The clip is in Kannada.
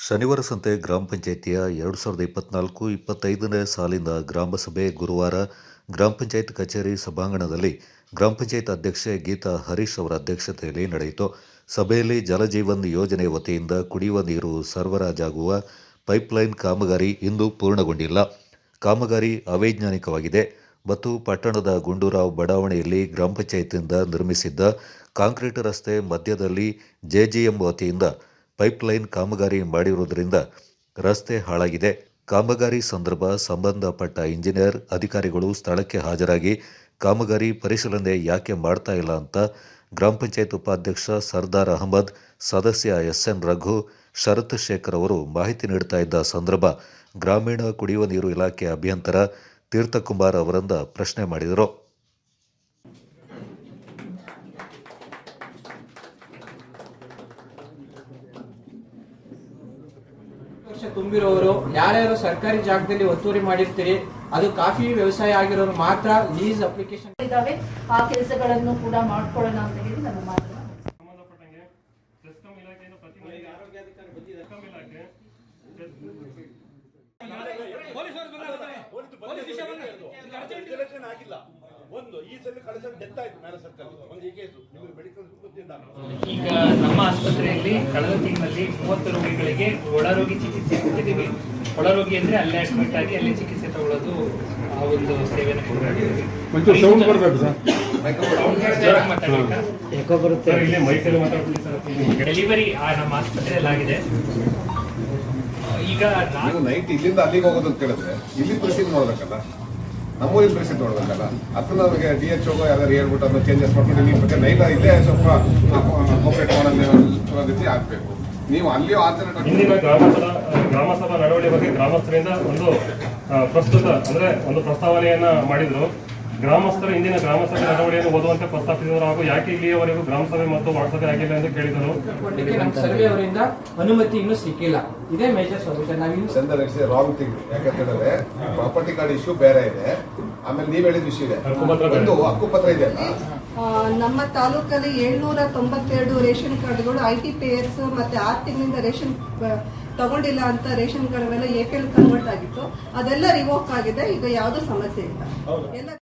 ಶನಿವಾರ ಸಂತೆ ಗ್ರಾಮ ಪಂಚಾಯಿತಿಯ ಎರಡು ಸಾವಿರದ ಇಪ್ಪತ್ನಾಲ್ಕು ಇಪ್ಪತ್ತೈದನೇ ಸಾಲಿನ ಗ್ರಾಮ ಸಭೆ ಗುರುವಾರ ಗ್ರಾಮ ಪಂಚಾಯತ್ ಕಚೇರಿ ಸಭಾಂಗಣದಲ್ಲಿ ಗ್ರಾಮ ಪಂಚಾಯತ್ ಅಧ್ಯಕ್ಷೆ ಗೀತಾ ಹರೀಶ್ ಅವರ ಅಧ್ಯಕ್ಷತೆಯಲ್ಲಿ ನಡೆಯಿತು. ಸಭೆಯಲ್ಲಿ ಜಲಜೀವನ್ ಯೋಜನೆ ವತಿಯಿಂದ ಕುಡಿಯುವ ನೀರು ಸರಬರಾಜಾಗುವ ಪೈಪ್ಲೈನ್ ಕಾಮಗಾರಿ ಇಂದು ಪೂರ್ಣಗೊಂಡಿಲ್ಲ. ಕಾಮಗಾರಿ ಅವೈಜ್ಞಾನಿಕವಾಗಿದೆ. ಮತ್ತು ಪಟ್ಟಣದ ಗುಂಡೂರಾವ್ ಬಡಾವಣೆಯಲ್ಲಿ ಗ್ರಾಮ ಪಂಚಾಯತಿಯಿಂದ ನಿರ್ಮಿಸಿದ್ದ ಕಾಂಕ್ರೀಟ್ ರಸ್ತೆ ಮಧ್ಯದಲ್ಲಿ ಜೆಜಿಎಂ ವತಿಯಿಂದ ಪೈಪ್ಲೈನ್ ಕಾಮಗಾರಿ ಮಾಡಿರುವುದರಿಂದ ರಸ್ತೆ ಹಾಳಾಗಿದೆ. ಕಾಮಗಾರಿ ಸಂದರ್ಭ ಸಂಬಂಧಪಟ್ಟ ಇಂಜಿನಿಯರ್, ಅಧಿಕಾರಿಗಳು ಸ್ಥಳಕ್ಕೆ ಹಾಜರಾಗಿ ಕಾಮಗಾರಿ ಪರಿಶೀಲನೆ ಯಾಕೆ ಮಾಡ್ತಾ ಇಲ್ಲ ಅಂತ ಗ್ರಾಮ ಪಂಚಾಯತ್ ಉಪಾಧ್ಯಕ್ಷ ಸರ್ದಾರ್ ಅಹಮದ್, ಸದಸ್ಯ ಎಸ್ ಎನ್ ರಘು, ಶರತ್ ಶೇಖರ್ ಅವರು ಮಾಹಿತಿ ನೀಡ್ತಾ ಇದ್ದ ಸಂದರ್ಭ ಗ್ರಾಮೀಣ ಕುಡಿಯುವ ನೀರು ಇಲಾಖೆ ಅಭಿಯಂತರ ತೀರ್ಥಕುಮಾರ್ ಅವರಿಂದ ಪ್ರಶ್ನೆ ಮಾಡಿದರು. ವರ್ಷ ತುಂಬಿರೋರು ಯಾರ್ಯಾರು ಸರ್ಕಾರಿ ಜಾಗದಲ್ಲಿ ಒತ್ತುವರಿ ಮಾಡಿರ್ತೀರಿ ಅದು ಕಾಫಿ ವ್ಯವಸಾಯ ಆಗಿರೋರು ಮಾತ್ರ ಲೀಸ್ ಅಪ್ಲಿಕೇಶನ್ ಇದಾವೆ ಆ ಕೆಲಸಗಳನ್ನು ಕೂಡ ಮಾಡ್ಕೊಳ್ಳೋಣ ಅಂತ ಹೇಳಿ ನನ್ನ ಮಾತ್ರ ಸಂಬಂಧಪಟ್ಟಂಗೆ ಸೆಸ್ಕಾಂ ಇಲಾಖೆಯಿಂದ ಪ್ರತಿ ಮನೆಗೆ ಸೆಸ್ಕಾಂ ಇಲಾಖೆ ರಿಸರ್ವೇಶನ್ ಆಗಿಲ್ಲ ಒಂದು ಈ ಸಲ ಕಳೆದ ಸಲ ಡೆತ್ ಆಯ್ತು ಮ್ಯಾಲ ಸರ್ಕಲ್. ಒಂದು ಈ ಕೇಸು ನಿಮಗೆ ಮೆಡಿಕಲ್ ಗೊತ್ತಿಲ್ಲ. ಈಗ ನಮ್ಮ ಆಸ್ಪತ್ರೆಯಲ್ಲಿ ಕಳೆದ ತಿಂಗಳಲ್ಲಿ ಮೂವತ್ತು ರೋಗಿಗಳಿಗೆ ಒಳರೋಗಿ ಚಿಕಿತ್ಸೆ ಕೊಟ್ಟಿದ್ದೀವಿ. ಒಳರೋಗಿ ಅಂದ್ರೆ ಅಲ್ಲೇ ಅಡ್ಮಿಟ್ ಆಗಿ ಅಲ್ಲೇ ಚಿಕಿತ್ಸೆ ತಗೊಳ್ಳೋದು ಆ ಒಂದು ಸೇವೆಯನ್ನು ಸರ್? ಡೆಲಿವರಿ ನಮ್ಮ ಆಸ್ಪತ್ರೆಯಲ್ಲಿ ಆಗಿದೆ. ಈಗ ನಾನು ನೈಟ್ ಇಲ್ಲಿಂದ ಅಲ್ಲಿಗೆ ಹೋಗೋದಂತ ಕೇಳಿದ್ರೆ ಇಲ್ಲಿ ಪ್ರಸಿದ್ಧ ನೋಡ್ಬೇಕಲ್ಲ ನಮ್ಮೂರಿನ ಪರಿಸ್ಥಿತಿ ನೋಡ್ಬೇಕಲ್ಲ? ಅದನ್ನ ನಮಗೆ ಡಿ ಎಚ್ ಓ ಯಾವ್ದಾದ್ರು ಹೇಳ್ಬಿಟ್ಟು ಅದನ್ನ ಚೇಂಜಸ್ ಮಾಡ್ಕೊಂಡು ನೀವು ಬಗ್ಗೆ ನೈಲ ಇಲ್ಲೇ ಸ್ವಲ್ಪ ಕೋಪರೇಟ್ ಮಾಡೋ ರೀತಿ ಆಗಬೇಕು. ನೀವು ಅಲ್ಲಿಯೂ ಆಚರಣೆ ಆಲ್ಟರ್ನೇಟ್ ಗ್ರಾಮಸ್ಥರ ನಡವಳಿ ಬಗ್ಗೆ ಗ್ರಾಮಸ್ಥರಿಂದ ಒಂದು ಪ್ರಸ್ತುತ ಅಂದ್ರೆ ಒಂದು ಪ್ರಸ್ತಾವನೆಯನ್ನ ಮಾಡಿದ್ರು. ಗ್ರಾಮಸ್ಥರು ಇಂದಿನ ಗ್ರಾಮ ಸಭೆ ನಡವಳಿಯನ್ನು ಓದುವಂತೆ ಪ್ರಸ್ತಾಪಿಸಿದರು ಹಾಗೂ ಯಾಕೆ ಇಲ್ಲಿಯವರೆಗೂ ಗ್ರಾಮ ಸಭೆ ಮತ್ತು ವಾಟ್ಸಭೆ ಆಗಿಲ್ಲ ಎಂದು ಕೇಳಿದರು. ಸರ್ವೆ ಅವರಿಂದ ಅನುಮತಿ ಇನ್ನೂ ಸಿಕ್ಕಿಲ್ಲ. ಇದೇ ಮೇಜರ್ ಸೊಲ್ಯೂಷನ್ ನಾವು ರಾಂಗ್ ಥಿಂಗ್ ಯಾಕಂತೇಳಿದ್ರೆ ಪ್ರಾಪರ್ಟಿ ಕಾರ್ಡ್ ಇಶ್ಯೂ ಬೇರೆ ಇದೆ. ಆಮೇಲೆ ನೀವ್ ಹೇಳಿದ ವಿಷಯ ಇದೆ. ಹಕ್ಕುಪತ್ರ ಒಂದು ಹಕ್ಕುಪತ್ರ ಇದೆ ನಮ್ಮ ತಾಲೂಕಲ್ಲಿ ಏಳ್ನೂರ ತೊಂಬತ್ತೆರಡು ರೇಷನ್ ಕಾರ್ಡ್ಗಳು ಐ ಟಿ ಪೇಯರ್ಸ್ ಮತ್ತೆ ಆರು ತಿಂಗಳಿಂದ ರೇಷನ್ ತಗೊಂಡಿಲ್ಲ ಅಂತ ration card A P L convert ಆಗಿತ್ತು. ಅದೆಲ್ಲ ರಿವೋಕ್ ಆಗಿದೆ. ಈಗ ಯಾವುದೂ ಸಮಸ್ಯೆ ಇಲ್ಲ. ಎಲ್ಲ